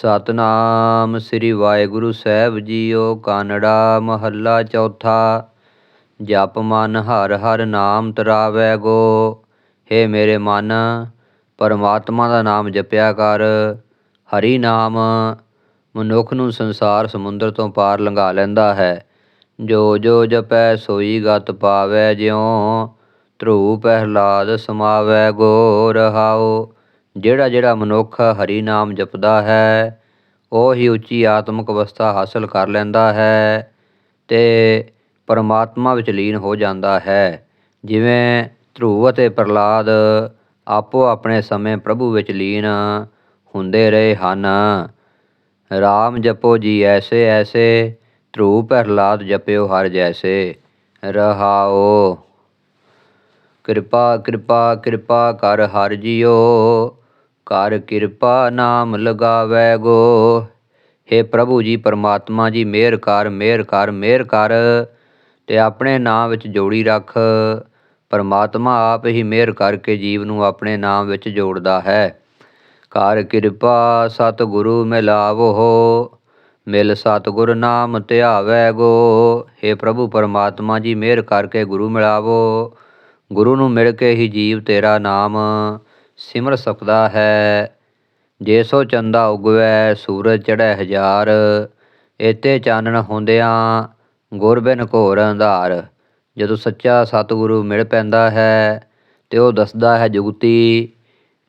ਸਤਨਾਮ ਸ੍ਰੀ ਵਾਹਿਗੁਰੂ ਸਾਹਿਬ ਜੀਓ, ਕਾਨੜਾ ਮਹੱਲਾ ਚੌਥਾ। ਜਪ ਮਨ ਹਰ ਹਰ ਨਾਮ ਤਰਾਵੈ ਗੋ। ਹੇ ਮੇਰੇ ਮਨ, ਪਰਮਾਤਮਾ ਦਾ ਨਾਮ ਜਪਿਆ ਕਰ। ਹਰੀ ਨਾਮ, ਮਨੁੱਖ ਨੂੰ ਸੰਸਾਰ ਸਮੁੰਦਰ ਤੋਂ ਪਾਰ ਲੰਘਾ ਲੈਂਦਾ ਹੈ। ਜੋ ਜੋ ਜਪੈ ਸੋਈ ਗਤ ਪਾਵੈ ਜਿਉ, ਧਰੂ ਪਹਿਲਾਦ ਸਮਾਵੈ ਗੋ ਰਹਾਓ ਜਿਹੜਾ ਜਿਹੜਾ ਮਨੁੱਖ ਹਰੀ ਨਾਮ ਜਪਦਾ ਹੈ, ਉਹ ਹੀ ਉੱਚੀ ਆਤਮਿਕ ਅਵਸਥਾ ਹਾਸਲ ਕਰ ਲੈਂਦਾ ਹੈ ਤੇ ਪਰਮਾਤਮਾ ਵਿੱਚ ਲੀਨ ਹੋ ਜਾਂਦਾ ਹੈ। ਜਿਵੇਂ ਧਰੂਵ ਅਤੇ ਪ੍ਰਲਾਦ ਆਪੋ ਆਪਣੇ ਸਮੇਂ ਪ੍ਰਭੂ ਵਿੱਚ ਲੀਨ ਹੁੰਦੇ ਰਹੇ ਹਨ। ਰਾਮ ਜਪੋ ਜੀ ਐਸੇ ਐਸੇ, ਧਰੂਵ ਪ੍ਰਹਲਾਦ ਜਪਿਓ ਹਰ ਜੈਸੇ। ਰਹਾਓ, ਕਿਰਪਾ ਕਿਰਪਾ ਕਿਰਪਾ ਕਰ ਹਰ ਜੀਓ। ਕਰ ਕਿਰਪਾ ਨਾਮ ਲਗਾਵੈ ਗੋ। हे ਪ੍ਰਭੂ ਜੀ, ਪਰਮਾਤਮਾ ਜੀ ਮਿਹਰ ਕਰ ਮਿਹਰ ਕਰ ਮਿਹਰ ਕਰ, ਤੇ ਆਪਣੇ ਨਾਮ ਵਿੱਚ ਜੋੜੀ ਰੱਖ। ਪਰਮਾਤਮਾ ਆਪ ਹੀ ਮਿਹਰ ਕਰਕੇ ਜੀਵ ਨੂੰ ਆਪਣੇ ਨਾਮ ਵਿੱਚ ਜੋੜਦਾ ਹੈ। ਕਰ ਕਿਰਪਾ ਸਤਿਗੁਰੂ ਮਿਲਾਵੋ ਮਿਲ ਸਤਿਗੁਰ ਨਾਮ ਧਿਆਵੈ ਗੋ। हे ਪ੍ਰਭੂ, ਪਰਮਾਤਮਾ ਜੀ ਮਿਹਰ ਕਰਕੇ ਗੁਰੂ ਮਿਲਾਵੋ। ਗੁਰੂ ਨੂੰ ਮਿਲ ਕੇ ਹੀ ਜੀਵ ਤੇਰਾ ਨਾਮ ਸਿਮਰ ਸਕਦਾ ਹੈ। ਜੇ ਸੋ ਚੰਦਾ ਉਗਵੈ, ਸੂਰਜ ਚੜ੍ਹੈ ਹਜ਼ਾਰ। ਏਤੇ ਚਾਨਣ ਹੁੰਦਿਆਂ ਗੁਰ ਬਿਨ ਘੋਰ ਅੰਧਾਰ। ਜਦੋਂ ਸੱਚਾ ਸਤਿਗੁਰੂ ਮਿਲ ਪੈਂਦਾ ਹੈ, ਤੇ ਉਹ ਦੱਸਦਾ ਹੈ ਜੁਗਤੀ,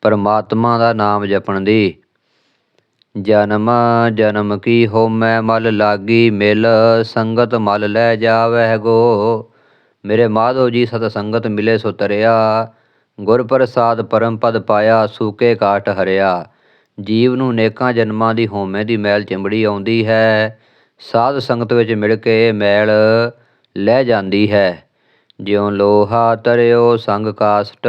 ਪਰਮਾਤਮਾ ਦਾ ਨਾਮ ਜਪਣ ਦੀ। ਜਨਮ ਜਨਮ ਕੀ ਹੋਮੈ, ਮਲ ਲਾਗੀ ਮਿਲ, ਸੰਗਤ ਮਲ ਲੈ ਜਾਵੈ ਗੋ। ਮੇਰੇ ਮਾਧੋ ਜੀ ਸਤ ਸੰਗਤ ਮਿਲੇ ਸੋ ਤਰਿਆ ਗੁਰ ਪ੍ਰਸਾਦ ਪਰਮ ਪਦ ਪਾਇਆ, ਸੂਕੇ ਕਾਟ ਹਰਿਆ। ਜੀਵ ਨੂੰ ਨੇਕਾਂ ਜਨਮਾਂ ਦੀ ਹੋਮੇ ਦੀ ਮੈਲ ਚਿੰਬੜੀ ਆਉਂਦੀ ਹੈ। ਸਾਧ ਸੰਗਤ ਵਿੱਚ ਮਿਲ ਕੇ ਮੈਲ ਲੈ ਜਾਂਦੀ ਹੈ। ਜਿਉ ਲੋਹਾ ਤਰਿਓ ਸੰਗ ਕਾਸਟ,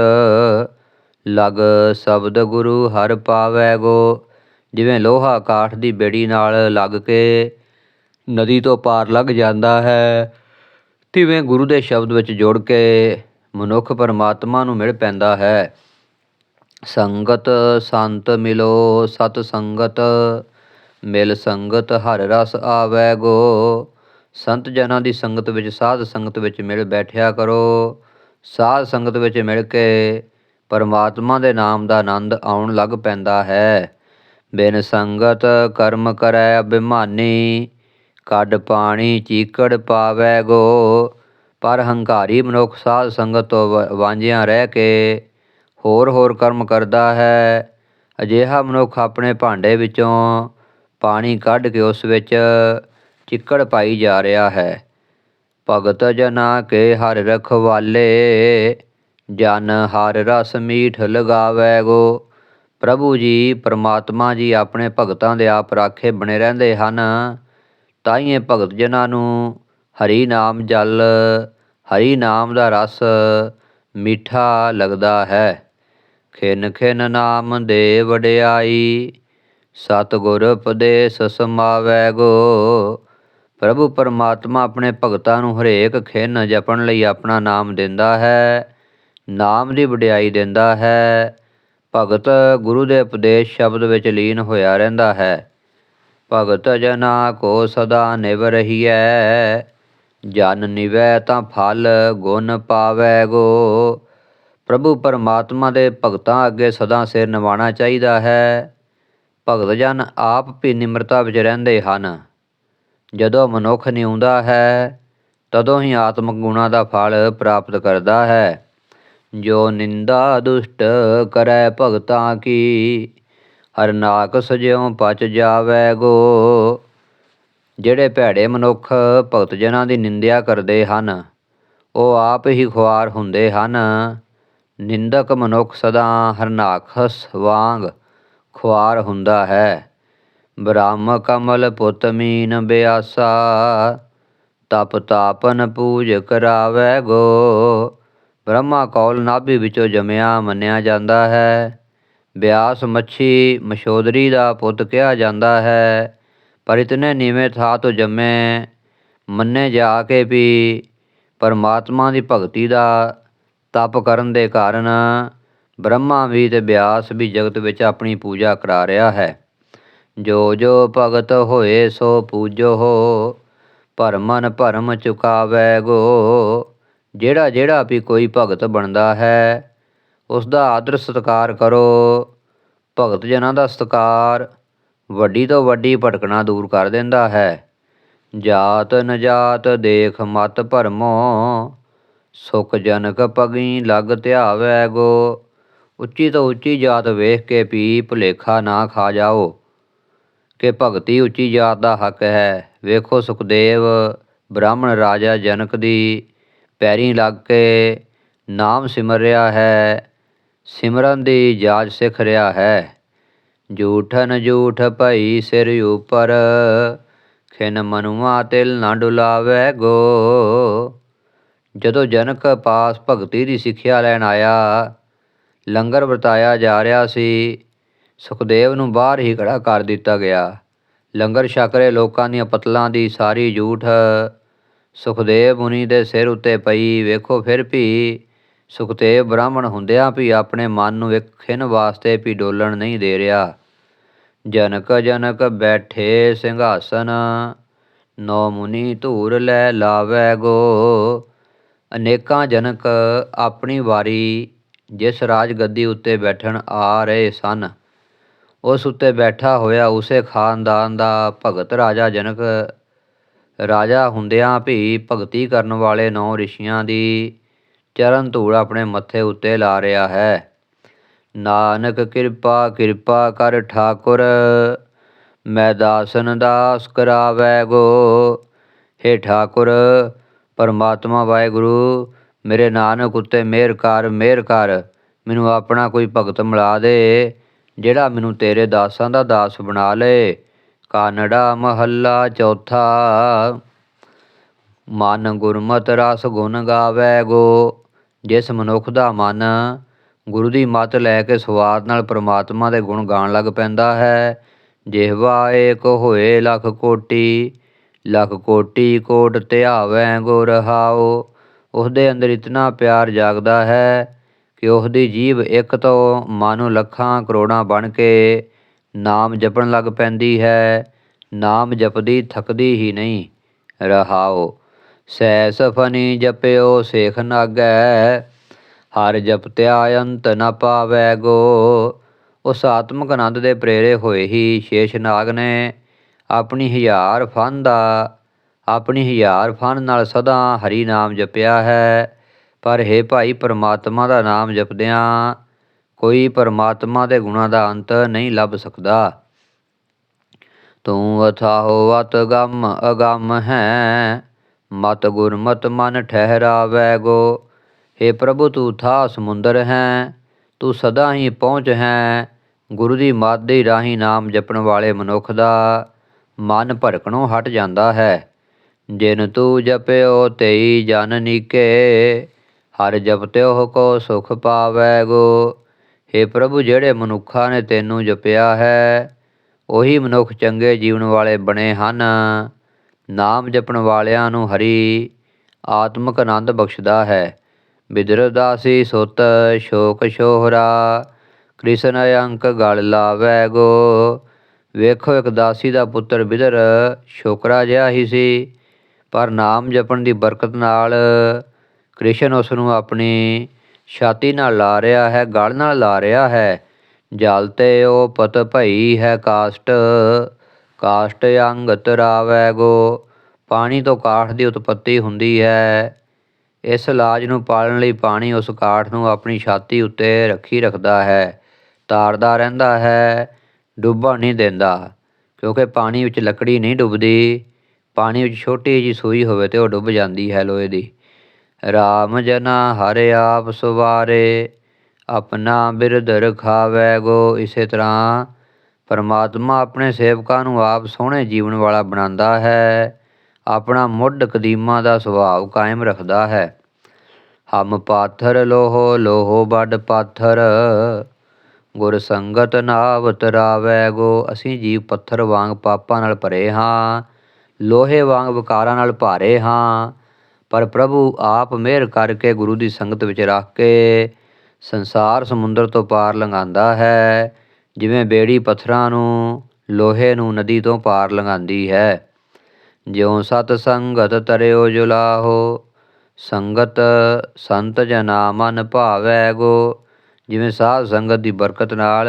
ਲਗ ਸ਼ਬਦ ਗੁਰੂ ਹਰ ਪਾਵੈ ਗੋ। ਜਿਵੇਂ ਲੋਹਾ ਕਾਠ ਦੀ ਬੇੜੀ ਨਾਲ ਲੱਗ ਕੇ ਨਦੀ ਤੋਂ ਪਾਰ ਲੱਗ ਜਾਂਦਾ ਹੈ, ਤਿਵੇਂ ਗੁਰੂ ਦੇ ਸ਼ਬਦ ਵਿੱਚ ਜੁੜ ਕੇ ਮਨੁੱਖ ਪਰਮਾਤਮਾ ਨੂੰ ਮਿਲ ਪੈਂਦਾ ਹੈ। ਸੰਗਤ ਸੰਤ ਮਿਲੋ, ਸਤ ਸੰਗਤ ਮਿਲ ਸੰਗਤ, ਹਰ ਰਸ ਆਵੈ ਗੋ। ਸੰਤ ਜਨਾਂ ਦੀ ਸੰਗਤ ਵਿੱਚ, ਸਾਧ ਸੰਗਤ ਵਿੱਚ ਮਿਲ ਬੈਠਿਆ ਕਰੋ। ਸਾਧ ਸੰਗਤ ਵਿੱਚ ਮਿਲ ਕੇ ਪਰਮਾਤਮਾ ਦੇ ਨਾਮ ਦਾ ਆਨੰਦ ਆਉਣ ਲੱਗ ਪੈਂਦਾ ਹੈ। ਬਿਨ ਸੰਗਤ ਕਰਮ ਕਰੈ ਅਭਿਮਾਨੀ, ਕੱਢ ਪਾਣੀ ਚੀਕੜ ਪਾਵੈ ਗੋ। ਪਰ ਹੰਕਾਰੀ ਮਨੁੱਖ ਸਾਧ ਸੰਗਤ ਤੋਂ ਵਾਂਝਿਆਂ ਰਹਿ ਕੇ ਹੋਰ ਹੋਰ ਕਰਮ ਕਰਦਾ ਹੈ। ਅਜਿਹਾ ਮਨੁੱਖ ਆਪਣੇ ਭਾਂਡੇ ਵਿੱਚੋਂ ਪਾਣੀ ਕੱਢ ਕੇ ਉਸ ਵਿੱਚ ਚਿੱਕੜ ਪਾਈ ਜਾ ਰਿਹਾ ਹੈ। ਭਗਤ ਜਨਾ ਕੇ ਹਰ ਰਖਵਾਲੇ, ਜਨ ਹਰ ਰਸ ਮੀਠ ਲਗਾਵੈ ਗੋ। ਪ੍ਰਭੂ ਜੀ, ਪਰਮਾਤਮਾ ਜੀ ਆਪਣੇ ਭਗਤਾਂ ਦੇ ਆਪ ਰਾਖੇ ਬਣੇ ਰਹਿੰਦੇ ਹਨ। ਤਾਈਏ ਭਗਤ ਜਨਾਂ ਨੂੰ ਹਰੀ ਨਾਮ ਜਲ, ਹਰੀ ਨਾਮ ਦਾ ਰਸ ਮਿੱਠਾ ਲੱਗਦਾ ਹੈ। ਖਿਨ ਖਿਨ ਨਾਮ ਦੇ ਵਡਿਆਈ, ਸਤਿਗੁਰ ਉਪਦੇਸ਼ ਸਮਾਵੈ ਗੋ। ਪ੍ਰਭੂ ਪਰਮਾਤਮਾ ਆਪਣੇ ਭਗਤਾਂ ਨੂੰ ਹਰੇਕ ਖਿਨ ਜਪਣ ਲਈ ਆਪਣਾ ਨਾਮ ਦਿੰਦਾ ਹੈ, ਨਾਮ ਦੀ ਵਡਿਆਈ ਦਿੰਦਾ ਹੈ। ਭਗਤ ਗੁਰੂ ਦੇ ਉਪਦੇਸ਼ ਸ਼ਬਦ ਵਿੱਚ ਲੀਨ ਹੋਇਆ ਰਹਿੰਦਾ ਹੈ। ਭਗਤ ਜਨਾ ਕੋ ਸਦਾ ਨਿਵ ਰਹੀਐ ਜਨ ਨਿਵੈ ਤਾਂ ਫਲ, ਗੁਣ ਪਾਵੈ ਗੋ। ਪ੍ਰਭੂ ਪਰਮਾਤਮਾ ਦੇ ਭਗਤਾਂ ਅੱਗੇ ਸਦਾ ਸਿਰ ਨਿਵਾਣਾ ਚਾਹੀਦਾ ਹੈ। ਭਗਤ ਜਨ ਆਪ ਵੀ ਨਿਮਰਤਾ ਵਿੱਚ ਰਹਿੰਦੇ ਹਨ। ਜਦੋਂ ਮਨੁੱਖ ਨਿਉਂਦਾ ਹੈ, ਤਦੋਂ ਹੀ ਆਤਮਿਕ ਗੁਣਾ ਦਾ ਫਲ ਪ੍ਰਾਪਤ ਕਰਦਾ ਹੈ। ਜੋ ਨਿੰਦਾ ਦੁਸ਼ਟ ਕਰੈ ਭਗਤਾਂ ਕੀ, ਹਰਨਾਕ ਸਜਿਉ ਪਚ ਜਾਵੈ ਗੋ। ਜਿਹੜੇ ਭੈੜੇ ਮਨੁੱਖ ਭਗਤ ਜਨਾਂ ਦੀ ਨਿੰਦਿਆ ਕਰਦੇ ਹਨ, ਉਹ ਆਪ ਹੀ ਖੁਆਰ ਹੁੰਦੇ ਹਨ। ਨਿੰਦਕ ਮਨੁੱਖ ਸਦਾ ਹਰਨਾਖਸ ਵਾਂਗ ਖੁਆਰ ਹੁੰਦਾ ਹੈ। ਬ੍ਰਹਮ ਕਮਲ ਪੁੱਤ ਮੀਨ ਬਿਆਸਾ, ਤਪ ਤਾਪਨ ਪੂਜ ਕਰਾਵੈ ਗੋ। ਬ੍ਰਹਮਾ ਕੌਲ ਨਾਭੀ ਵਿੱਚੋਂ ਜਮਿਆ ਮੰਨਿਆ ਜਾਂਦਾ ਹੈ। ਬਿਆਸ ਮੱਛੀ ਮਸ਼ੋਦਰੀ ਦਾ ਪੁੱਤ ਕਿਹਾ ਜਾਂਦਾ ਹੈ। ਪਰ ਇਤਨੇ ਨੀਵੇਂ ਥਾ ਤੋਂ ਜੰਮੇ ਮੰਨੇ ਜਾ ਕੇ ਵੀ ਪਰਮਾਤਮਾ ਦੀ ਭਗਤੀ ਦਾ ਤਪ ਕਰਨ ਦੇ ਕਾਰਨ ਬ੍ਰਹਮਾ ਵੀ ਤੇ ਬਿਆਸ ਵੀ ਜਗਤ ਵਿੱਚ ਆਪਣੀ ਪੂਜਾ ਕਰਾ ਰਿਹਾ ਹੈ। ਜੋ ਜੋ ਭਗਤ ਹੋਏ ਸੋ ਪੂਜੋ ਹੋ ਭਰਮਨ ਭਰਮ ਚੁਕਾਵੈ ਗੋ। ਜਿਹੜਾ ਜਿਹੜਾ ਵੀ ਕੋਈ ਭਗਤ ਬਣਦਾ ਹੈ ਉਸ ਦਾ ਆਦਰ ਸਤਿਕਾਰ ਕਰੋ। ਭਗਤ ਜਨਾਂ ਦਾ ਸਤਿਕਾਰ ਵੱਡੀ ਤੋਂ ਵੱਡੀ ਭਟਕਣਾ ਦੂਰ ਕਰ ਦਿੰਦਾ ਹੈ। ਜਾਤ ਨਜਾਤ ਦੇਖ ਮਤ ਭਰਮੋ, ਸੁਖ ਜਨਕ ਪਗੀ ਲਗ ਧਿਆਵੈ ਗੋ। ਉੱਚੀ ਤੋਂ ਉੱਚੀ ਜਾਤ ਵੇਖ ਕੇ ਵੀ ਭੁਲੇਖਾ ਨਾ ਖਾ ਜਾਓ। ਕਿ ਭਗਤੀ ਉੱਚੀ ਜਾਤ ਦਾ ਹੱਕ ਹੈ। ਵੇਖੋ ਸੁਖਦੇਵ, ਬ੍ਰਾਹਮਣ ਰਾਜਾ ਜਨਕ ਦੀ ਪੈਰੀ ਲੱਗ ਕੇ ਨਾਮ ਸਿਮਰ ਰਿਹਾ ਹੈ। ਸਿਮਰਨ ਦੀ ਜਾਜ ਸਿੱਖ ਰਿਹਾ ਹੈ। ਝੂਠਨ ਜੂਠ ਭਈ ਸਿਰ ਉਪਰ, ਖਿਨ ਮਨੁਆ ਤਿਲ ਨਾ ਡੁਲਾਵੇ ਗੋ। ਜਦੋਂ ਜਨਕ ਪਾਸ ਭਗਤੀ ਦੀ ਸਿੱਖਿਆ ਲੈਣ ਆਇਆ, ਲੰਗਰ ਵਰਤਾਇਆ ਜਾ ਰਿਹਾ ਸੀ, ਸੁਖਦੇਵ ਨੂੰ ਬਾਹਰ ਹੀ ਖੜਾ ਕਰ ਦਿੱਤਾ ਗਿਆ। ਲੰਗਰ ਛਕ ਰਹੇ ਲੋਕਾਂ ਦੀਆਂ ਪਤਲਾਂ ਦੀ ਸਾਰੀ ਜੂਠ ਸੁਖਦੇਵ ਮੁਨੀ ਦੇ ਸਿਰ ਉੱਤੇ ਪਈ, ਵੇਖੋ ਫਿਰ ਵੀ ਸੁਖਦੇਵ ਬ੍ਰਾਹਮਣ ਹੁੰਦਿਆਂ ਵੀ ਆਪਣੇ ਮਨ ਨੂੰ ਇੱਕ ਖਿੰਨ ਵਾਸਤੇ ਵੀ ਡੋਲਣ ਨਹੀਂ ਦੇ ਰਿਹਾ। ਜਨਕ ਜਨਕ ਬੈਠੇ ਸਿੰਘਾਸਨ, ਨੌ ਮੁਨੀ ਧੂਰ ਲੈ ਲਾਵੈ ਗੋ। ਅਨੇਕਾਂ ਜਨਕ ਆਪਣੀ ਵਾਰੀ ਜਿਸ ਰਾਜ ਗੱਦੀ ਉੱਤੇ ਬੈਠਣ ਆ ਰਹੇ ਸਨ, ਉਸ ਉੱਤੇ ਬੈਠਾ ਹੋਇਆ ਉਸੇ ਖਾਨਦਾਨ ਦਾ ਭਗਤ ਰਾਜਾ ਜਨਕ। ਰਾਜਾ ਹੁੰਦਿਆਂ ਵੀ ਭਗਤੀ ਕਰਨ ਵਾਲੇ ਨੌ ਰਿਸ਼ੀਆਂ ਦੀ ਚਰਨ ਧੂੜ ਆਪਣੇ ਮੱਥੇ ਉੱਤੇ ਲਾ ਰਿਹਾ ਹੈ। ਨਾਨਕ ਕਿਰਪਾ ਕਿਰਪਾ ਕਰ ਠਾਕੁਰ, ਮੈਂ ਦਾਸਨ ਦਾਸ ਕਰਾਵੈ ਗੋ। ਹੇ ਠਾਕੁਰ, ਪਰਮਾਤਮਾ ਵਾਹਿਗੁਰੂ, ਮੇਰੇ ਨਾਨਕ ਉੱਤੇ ਮਿਹਰ ਕਰ ਮਿਹਰ ਕਰ। ਮੈਨੂੰ ਆਪਣਾ ਕੋਈ ਭਗਤ ਮਿਲਾ ਦੇ, ਜਿਹੜਾ ਮੈਨੂੰ ਤੇਰੇ ਦਾਸਾਂ ਦਾ ਦਾਸ ਬਣਾ ਲਏ ਕਾਨੜਾ ਮਹੱਲਾ ਚੌਥਾ, ਮਨ ਗੁਰਮਤਿ ਰਸ ਗੁਣ ਗਾਵੈ ਗੋ। ਜਿਸ ਮਨੁੱਖ ਦਾ ਮਨ ਗੁਰੂ ਦੀ ਮੱਤ ਲੈ ਕੇ ਸਵਾਦ ਨਾਲ ਪ੍ਰਮਾਤਮਾ ਦੇ ਗੁਣ ਗਾਣ ਲੱਗ ਪੈਂਦਾ ਹੈ। ਜਿਹਵਾ ਏਕ ਹੋਏ ਲੱਖ ਕੋਟੀ ਲੱਖ ਕੋਟੀ ਕੋਟ ਧਿਆਵੈ ਗੋ ਰਹਾਓ ਉਹਦੇ ਅੰਦਰ ਇਤਨਾ ਪਿਆਰ ਜਾਗਦਾ ਹੈ ਕਿ ਉਹਦੀ ਜੀਭ ਇੱਕ ਤੋਂ ਮਾਨੋ ਲੱਖਾਂ ਕਰੋੜਾਂ ਬਣ ਕੇ ਨਾਮ ਜਪਣ ਲੱਗ ਪੈਂਦੀ ਹੈ। ਨਾਮ ਜਪਦੀ ਥੱਕਦੀ ਹੀ ਨਹੀਂ ਰਹਾਓ ਸੈਸ ਫਨੀ ਜਪਿਓ ਸੇਖ ਨਾਗੈ, ਹਰ ਜਪਤਿਆ ਅੰਤ ਨ ਪਾਵੈ ਗੋ। ਉਸ ਆਤਮਕ ਆਨੰਦ ਦੇ ਪ੍ਰੇਰੇ ਹੋਏ ਹੀ ਸ਼ੇਸ਼ ਨਾਗ ਨੇ ਆਪਣੀ ਹਜ਼ਾਰ ਫਨ ਦਾ, ਆਪਣੀ ਹਜ਼ਾਰ ਫਨ ਨਾਲ ਸਦਾ ਹਰੀ ਨਾਮ ਜਪਿਆ ਹੈ। ਪਰ ਹੈ ਭਾਈ ਪਰਮਾਤਮਾ ਦਾ ਨਾਮ ਜਪਦਿਆਂ ਕੋਈ ਪਰਮਾਤਮਾ ਦੇ ਗੁਣਾਂ ਦਾ ਅੰਤ ਨਹੀਂ ਲੱਭ ਸਕਦਾ। ਤੂੰ ਅਥਾਹੋ ਅਤ ਗਮ ਅਗਮ ਹੈ ਮਤ ਗੁਰਮਤ ਮਨ ਠਹਿਰਾਵੈ ਗੋ। हे ਪ੍ਰਭੂ, ਤੂੰ ਥਾ ਸਮੁੰਦਰ ਹੈ, ਤੂੰ ਸਦਾ ਹੀ ਪਹੁੰਚ ਹੈ। ਗੁਰੂ ਦੀ ਮੱਤ ਦੇ ਰਾਹੀਂ ਨਾਮ ਜਪਣ ਵਾਲੇ ਮਨੁੱਖ ਦਾ ਮਨ ਭੜਕਣੋਂ ਹਟ ਜਾਂਦਾ ਹੈ। ਜਿਨ ਤੂੰ ਜਪਿਓ, ਤੇਈ ਜਨ ਨੀਕੇ। ਹਰ ਜਪਤਿਓ ਕੋ ਸੁਖ ਪਾਵੈ ਗੋ। हे ਪ੍ਰਭੂ, ਜਿਹੜੇ ਮਨੁੱਖਾਂ ਨੇ ਤੈਨੂੰ ਜਪਿਆ ਹੈ, ਉਹੀ ਮਨੁੱਖ ਚੰਗੇ ਜੀਵਨ ਵਾਲੇ ਬਣੇ ਹਨ। ਨਾਮ ਜਪਣ ਵਾਲਿਆਂ ਨੂੰ ਹਰੀ ਆਤਮਕ ਆਨੰਦ ਬਖਸ਼ਦਾ ਹੈ। ਬਿਦਰ ਦਾਸੀ ਸੁਤ ਸ਼ੋਕ ਸ਼ੋਹਰਾ, ਕ੍ਰਿਸ਼ਨ ਅੰਕ ਗਲ ਲਾਵੈ ਗੋ। ਵੇਖੋ ਇੱਕ ਦਾਸੀ ਦਾ ਪੁੱਤਰ ਬਿਦਰ ਸ਼ੋਕਰਾ ਜਿਹਾ ਹੀ ਸੀ, ਪਰ ਨਾਮ ਜਪਣ ਦੀ ਬਰਕਤ ਨਾਲ ਕ੍ਰਿਸ਼ਨ ਉਸ ਨੂੰ ਆਪਣੀ ਛਾਤੀ ਨਾਲ ਲਾ ਰਿਹਾ ਹੈ, ਗਲ ਨਾਲ ਲਾ ਰਿਹਾ ਹੈ। ਜਲ ਤੇ ਉਹ ਪਤ ਭਈ ਹੈ ਕਾਸ਼ਟ। ਕਾਸ਼ਟ ਅੰਗ ਤਰਾਵੈ ਗੋ। ਪਾਣੀ ਤੋਂ ਕਾਠ ਦੀ ਉਤਪਤੀ ਹੁੰਦੀ ਹੈ। ਇਸ ਇਲਾਜ ਨੂੰ ਪਾਲਣ ਲਈ ਪਾਣੀ ਉਸ ਕਾਠ ਨੂੰ ਆਪਣੀ ਛਾਤੀ ਉੱਤੇ ਰੱਖੀ ਰੱਖਦਾ ਹੈ। ਤਾਰਦਾ ਰਹਿੰਦਾ ਹੈ, ਡੁੱਬਣ ਨਹੀਂ ਦਿੰਦਾ, ਕਿਉਂਕਿ ਪਾਣੀ ਵਿੱਚ ਲੱਕੜੀ ਨਹੀਂ ਡੁੱਬਦੀ। ਪਾਣੀ ਵਿੱਚ ਛੋਟੀ ਜੀ ਸੂਈ ਹੋਵੇ ਤੇ ਉਹ ਡੁੱਬ ਜਾਂਦੀ ਹੈ ਲੋਹੇ ਦੀ। ਰਾਮ ਜਨਾ ਹਰਿ ਆਪ ਸੁਵਾਰੇ, ਆਪਣਾ ਬਿਰਧ ਰਖਾਵੈ ਗੋ। ਇਸੇ ਤਰ੍ਹਾਂ ਪਰਮਾਤਮਾ ਆਪਣੇ ਸੇਵਕਾਂ ਨੂੰ ਆਪ ਸੋਹਣੇ ਜੀਵਨ ਵਾਲਾ ਬਣਾਉਂਦਾ ਹੈ। ਆਪਣਾ ਮੁੱਢ ਕਦੀਮਾ ਦਾ ਸੁਭਾਅ ਕਾਇਮ ਰੱਖਦਾ ਹੈ। ਹਮ ਪਾਥਰ ਲੋਹੋ ਲੋਹੋ ਵੱਡ ਪਾਥਰ। ਗੁਰ ਸੰਗਤ ਨਾਵ ਤਰਾਵੈ ਗੋ। ਅਸੀਂ ਜੀਵ ਪੱਥਰ ਵਾਂਗ ਪਾਪਾਂ ਨਾਲ ਭਰੇ ਹਾਂ। ਲੋਹੇ ਵਾਂਗ ਵਿਕਾਰਾਂ ਨਾਲ ਭਾਰੇ ਹਾਂ। ਪਰ ਪ੍ਰਭੂ ਆਪ ਮਿਹਰ ਕਰਕੇ ਗੁਰੂ ਦੀ ਸੰਗਤ ਵਿੱਚ ਰੱਖ ਕੇ ਸੰਸਾਰ ਸਮੁੰਦਰ ਤੋਂ ਪਾਰ ਲੰਘਾਉਂਦਾ ਹੈ। ਜਿਵੇਂ ਬੇੜੀ ਪੱਥਰਾਂ ਨੂੰ, ਲੋਹੇ ਨੂੰ ਨਦੀ ਤੋਂ ਪਾਰ ਲੰਘਾਉਂਦੀ ਹੈ। ਜਿਉਂ ਸਤ ਸੰਗਤ ਤਰਿਓ ਜੁਲਾਹੋ, ਸੰਗਤ ਸੰਤ ਜਨਾ ਮਨ ਭਾਵੈ ਗੋ। ਜਿਵੇਂ ਸਾਧ ਸੰਗਤ ਦੀ ਬਰਕਤ ਨਾਲ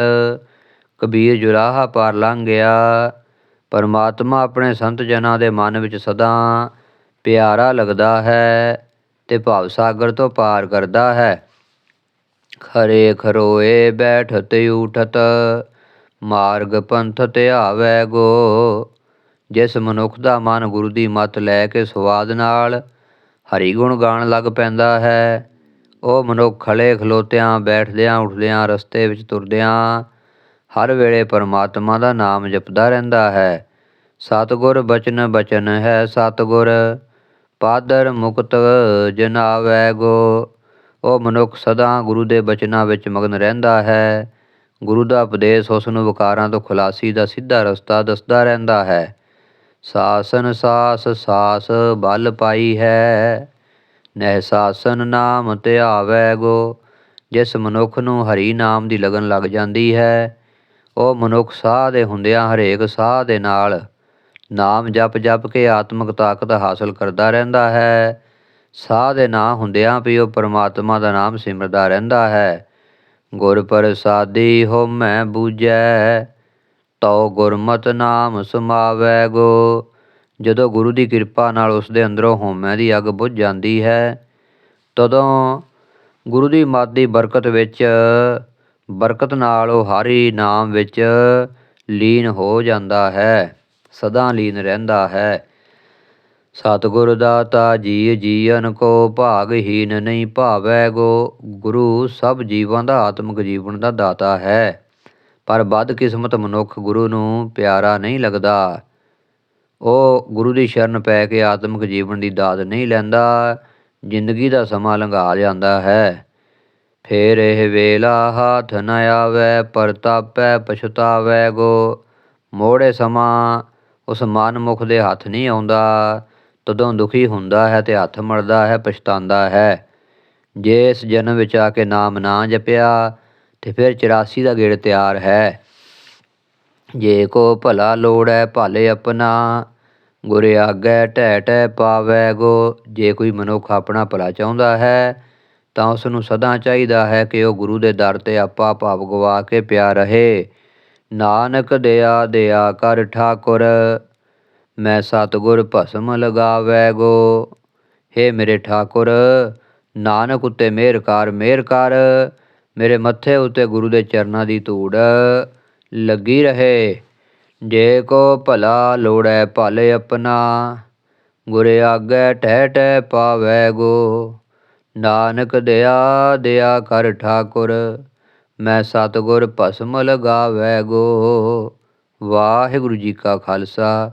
ਕਬੀਰ ਜੁਲਾਹਾ ਪਾਰ ਲੰਘ ਗਿਆ, ਪਰਮਾਤਮਾ ਆਪਣੇ ਸੰਤ ਜਨਾਂ ਦੇ ਮਨ ਵਿੱਚ ਸਦਾ ਪਿਆਰਾ ਲੱਗਦਾ ਹੈ ਤੇ ਭਵ ਸਾਗਰ ਤੋਂ ਪਾਰ ਕਰਦਾ ਹੈ। ਖਰੇ ਖਰੋਏ ਬੈਠਤ ਉਠਤ ਮਾਰਗ ਪੰਥ ਧਿਆਵੈ ਗੋ। ਜਿਸ ਮਨੁੱਖ ਦਾ ਮਨ ਗੁਰੂ ਦੀ ਮੱਤ ਲੈ ਕੇ ਸਵਾਦ ਨਾਲ ਹਰੀ ਗੁਣ ਗਾਣ ਲੱਗ ਪੈਂਦਾ ਹੈ, ਉਹ ਮਨੁੱਖ ਖਲੇ ਖਲੋਤਿਆਂ, ਬੈਠਦਿਆਂ, ਉੱਠਦਿਆਂ, ਰਸਤੇ ਵਿੱਚ ਤੁਰਦਿਆਂ, ਹਰ ਵੇਲੇ ਪਰਮਾਤਮਾ ਦਾ ਨਾਮ ਜਪਦਾ ਰਹਿੰਦਾ ਹੈ। ਸਤਿਗੁਰ ਬਚਨ ਬਚਨ ਹੈ ਸਤਿਗੁਰ, ਪਾਦਰ ਮੁਕਤ ਜਨਾਵੈ ਗੋ। ਉਹ ਮਨੁੱਖ ਸਦਾ ਗੁਰੂ ਦੇ ਬਚਨਾਂ ਵਿੱਚ ਮਗਨ ਰਹਿੰਦਾ ਹੈ। ਗੁਰੂ ਦਾ ਉਪਦੇਸ਼ ਉਸ ਨੂੰ ਵਿਕਾਰਾਂ ਤੋਂ ਖੁਲਾਸੀ ਦਾ ਸਿੱਧਾ ਰਸਤਾ ਦੱਸਦਾ ਰਹਿੰਦਾ ਹੈ। ਸਾਸਨ ਸਾਸ ਸਾਸ ਬਲ ਪਾਈ ਹੈ। ਨਹਿ ਸਾਸਨ ਨਾਮ ਧਿਆਵੈ ਗੋ। ਜਿਸ ਮਨੁੱਖ ਨੂੰ ਹਰੀ ਨਾਮ ਦੀ ਲਗਨ ਲੱਗ ਜਾਂਦੀ ਹੈ, ਉਹ ਮਨੁੱਖ ਸਾਹ ਦੇ ਹੁੰਦਿਆਂ ਹਰੇਕ ਸਾਹ ਦੇ ਨਾਲ ਨਾਮ ਜਪ ਜਪ ਕੇ ਆਤਮਿਕ ਤਾਕਤ ਹਾਸਲ ਕਰਦਾ ਰਹਿੰਦਾ ਹੈ। ਸਾਹ ਦੇ ਨਾ ਹੁੰਦਿਆਂ ਵੀ ਉਹ ਪਰਮਾਤਮਾ ਦਾ ਨਾਮ ਸਿਮਰਦਾ ਰਹਿੰਦਾ ਹੈ। ਗੁਰ ਪ੍ਰਸਾਦੀ ਹੋਮੈ ਬੂਝੈ, ਤਉ ਗੁਰਮਤ ਨਾਮ ਸਮਾਵੈ ਗੋ। ਜਦੋਂ ਗੁਰੂ ਦੀ ਕਿਰਪਾ ਨਾਲ ਉਸ ਦੇ ਅੰਦਰੋਂ ਹੋਮੈ ਦੀ ਅੱਗ ਬੁਝ ਜਾਂਦੀ ਹੈ, ਤਦੋਂ ਗੁਰੂ ਦੀ ਮੱਤ ਦੀ ਬਰਕਤ ਵਿੱਚ, ਬਰਕਤ ਨਾਲ ਉਹ ਹਰੀ ਨਾਮ ਵਿੱਚ ਲੀਨ ਹੋ ਜਾਂਦਾ ਹੈ, ਸਦਾ ਲੀਨ ਰਹਿੰਦਾ ਹੈ। ਸਤਿਗੁਰ ਦਾਤਾ ਜੀ ਜੀਵਨ ਕੋ ਭਾਗਹੀਨ ਨਹੀਂ ਭਾਵੈ ਗੋ, ਗੁਰੂ ਸਭ ਜੀਵਾਂ ਦਾ ਆਤਮਿਕ ਜੀਵਨ ਦਾ ਦਾਤਾ ਹੈ। ਪਰ ਬਦ ਕਿਸਮਤ ਮਨੁੱਖ ਗੁਰੂ ਨੂੰ ਪਿਆਰਾ ਨਹੀਂ ਲੱਗਦਾ। ਉਹ ਗੁਰੂ ਦੀ ਸ਼ਰਨ ਪੈ ਕੇ ਆਤਮਿਕ ਜੀਵਨ ਦੀ ਦਾਤ ਨਹੀਂ ਲੈਂਦਾ, ਜ਼ਿੰਦਗੀ ਦਾ ਸਮਾਂ ਲੰਘਾ ਜਾਂਦਾ ਹੈ। ਫੇਰ ਇਹ ਵੇਲਾ ਹੱਥ ਨ ਆਵੈ ਪਰਤਾਪੈ ਪਛਤਾਵੈ ਗੋ। ਮੋੜੇ ਸਮਾਂ ਉਸ ਮਨਮੁਖ ਦੇ ਹੱਥ ਨਹੀਂ ਆਉਂਦਾ। ਤਦੋਂ ਦੁਖੀ ਹੁੰਦਾ ਹੈ ਤੇ ਹੱਥ ਮੜਦਾ ਹੈ, ਪਛਤਾਉਂਦਾ ਹੈ। ਜੇ ਇਸ ਜਨਮ ਵਿੱਚ ਆ ਕੇ ਨਾਮ ਨਾ ਜਪਿਆ, ਤੇ ਫਿਰ 84 ਦਾ ਗੇੜ ਤਿਆਰ ਹੈ। ਜੇ ਕੋ ਭਲਾ ਲੋੜੈ, ਭਾਲੇ ਆਪਣਾ। ਗੁਰ ਆਗੈ, ਢਹਿ ਢਹਿ ਪਾਵੈ ਗੋ। ਜੇ ਕੋਈ ਮਨੁੱਖ ਆਪਣਾ ਭਲਾ ਚਾਹੁੰਦਾ ਹੈ, ਤਾਂ ਉਸ ਨੂੰ ਸਦਾ ਚਾਹੀਦਾ ਹੈ ਕਿ ਉਹ ਗੁਰੂ ਦੇ ਦਰ ਤੇ ਆਪਾ ਭਾਵ ਗਵਾ ਕੇ ਪਿਆ ਰਹੇ। ਨਾਨਕ ਦਇਆ ਦਇਆ ਕਰ ਠਾਕੁਰ। ਮੈਂ ਸਤਿਗੁਰ ਭਸਮ ਲਗਾਵੈ ਗੋ ਹੇ ਮੇਰੇ ਠਾਕੁਰ, ਨਾਨਕ ਉਤੇ ਮਿਹਰ ਕਰ ਮਿਹਰ ਕਰ। ਮੇਰੇ ਮੱਥੇ ਉਤੇ ਗੁਰੂ ਦੇ ਚਰਨਾਂ ਦੀ ਧੂੜ ਲੱਗੀ ਰਹੇ। ਜੇ ਕੋ ਭਲਾ ਲੋੜੈ, ਭਲੇ ਆਪਣਾ। ਗੁਰੇ ਆਗੈ ਟਹਿ ਟਹਿ ਪਾਵੈ ਗੋ ਨਾਨਕ ਦਇਆ ਦਿਆ ਕਰ ਠਾਕੁਰ, ਮੈਂ ਸਤਿਗੁਰ ਭਸਮ ਲਗਾਵੈ ਗੋ ਵਾਹਿਗੁਰੂ ਜੀ ਕਾ ਖਾਲਸਾ।